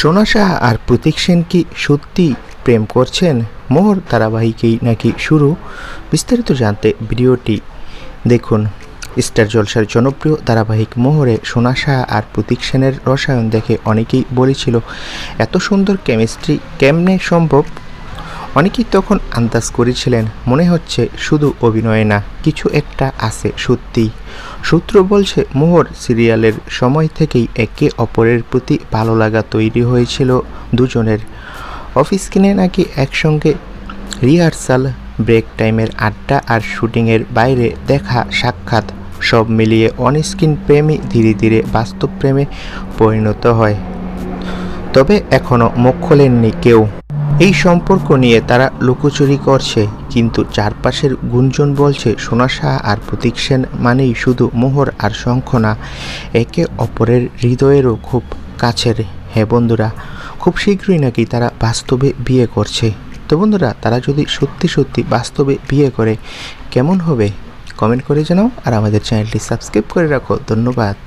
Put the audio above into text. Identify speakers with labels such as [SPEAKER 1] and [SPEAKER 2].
[SPEAKER 1] সোনা সাহা আর প্রতীক সেন কি সত্যি প্রেম করছেন? মোহর ধারাবাহিকেই নাকি শুরু? বিস্তারিত জানতে ভিডিওটি দেখুন। স্টার জলসার জনপ্রিয় ধারাবাহিক মোহরে সোনা সাহা আর প্রতীক সেনের রসায়ন দেখে অনেকেই বলেছিল, এত সুন্দর কেমিস্ট্রি কেমনে সম্ভব? অনেকেই তখন আন্দাজ করেছিলেন, মনে হচ্ছে শুধু অভিনয় না, কিছু একটা আছে সত্যি। সূত্র বলছে, মোহর সিরিয়ালের সময় থেকেই একে অপরের প্রতি ভালো লাগা তৈরি হয়েছিল দুজনের। অফিস কিনে নাকি একসঙ্গে রিহার্সাল, ব্রেক টাইমের আড্ডা আর শুটিংয়ের বাইরে দেখা সাক্ষাৎ, সব মিলিয়ে অনস্ক্রিন প্রেমই ধীরে ধীরে বাস্তব প্রেমে পরিণত হয়। তবে এখনও মুখ খোলেননি কেউ। এই সম্পর্ক নিয়ে তারা লুকোচুরি করছে, কিন্তু চারপাশের গুঞ্জন বলছে, সোনা শাহ আর প্রতীক সেন মানেই শুধু মোহর আর শঙ্খ না, একে অপরের হৃদয়েরও খুব কাছের। হ্যাঁ বন্ধুরা, খুব শীঘ্রই নাকি তারা বাস্তবে বিয়ে করছে। তো বন্ধুরা, তারা যদি সত্যি সত্যি বাস্তবে বিয়ে করে, কেমন হবে? কমেন্ট করে জানাও আর আমাদের চ্যানেলটি সাবস্ক্রাইব করে রাখো। ধন্যবাদ।